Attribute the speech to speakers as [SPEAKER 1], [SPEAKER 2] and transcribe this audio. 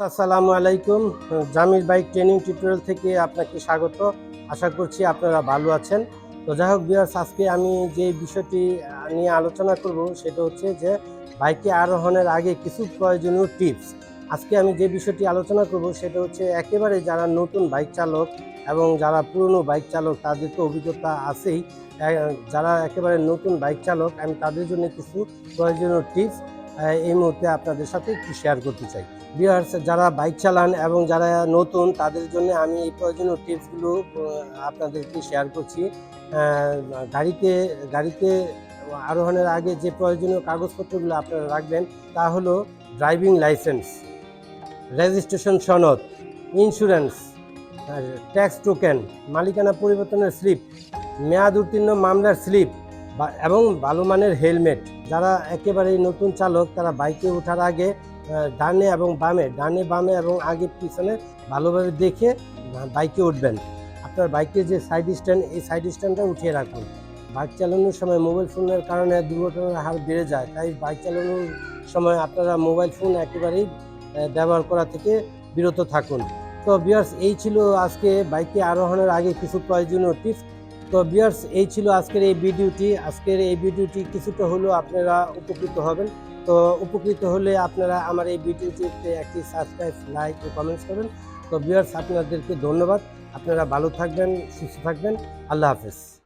[SPEAKER 1] আসসালামু আলাইকুম। Jamir bike training tutorial থেকে আপনাকে স্বাগত। আশা করছি আপনারা ভালো আছেন। তো যাই হোক বিয়ার্স আজকে আমি যে বিষয়টি নিয়ে আলোচনা করব সেটা হচ্ছে যে বাইকে আরোহণের আগে কিছু প্রয়োজনীয় টিপস। আজকে আমি যে বিষয়টি আলোচনা করব সেটা হচ্ছে একেবারে যারা নতুন বাইক চালক এবং যারা পুরনো বাইক চালক, তাদের তো অভিজ্ঞতা আছেই। যারা একেবারে নতুন বাইক চালক, আমি তাদের জন্য কিছু প্রয়োজনীয় টিপস এই মুহূর্তে আপনাদের সাথে একটু শেয়ার করতে চাই। ভিউয়ার্স যারা বাইক চালান এবং যারা নতুন, তাদের জন্য আমি এই প্রয়োজনীয় টিপসগুলো আপনাদেরকে শেয়ার করছি। গাড়িতে গাড়িতে আরোহণের আগে যে প্রয়োজনীয় কাগজপত্রগুলো আপনারা রাখবেন, তা হলো ড্রাইভিং লাইসেন্স রেজিস্ট্রেশন সনদ ইন্স্যুরেন্স ট্যাক্স টোকেন মালিকানা পরিবর্তনের স্লিপ মেয়াদ উত্তীর্ণ মামলার স্লিপ এবং ভালো মানের হেলমেট যারা একেবারেই নতুন চালক, তারা বাইকে ওঠার আগে ডানে এবং বামে, ডানে, বামে এবং আগে পিছনে ভালোভাবে দেখে বাইকে উঠবেন। আপনার বাইকের যে সাইড স্ট্যান্ড এই সাইড স্ট্যান্ডটা উঠিয়ে রাখুন। বাইক চালানোর সময় মোবাইল ফোনের কারণে দুর্ঘটনার হার বেড়ে যায়। তাই বাইক চালানোর সময় আপনারা মোবাইল ফোন একেবারেই ব্যবহার করা থেকে বিরত থাকুন। তো বিয়ার্স এই ছিল আজকে বাইকে আরোহণের আগে কিছু প্রয়োজনীয় টিপস তো বিয়ার্স এই ছিল আজকের এই ভিডিওটি আজকের এই ভিডিওটি কিছুটা হলেও আপনারা উপকৃত হবেন। তো উপকৃত হলে আপনারা আমার এই ভিডিওটিতে একটি সাবস্ক্রাইব লাইক ও কমেন্টস করেন। তো বিয়ার্স আপনাদেরকে ধন্যবাদ। আপনারা ভালো থাকবেন, সুস্থ থাকবেন। আল্লাহ হাফেজ।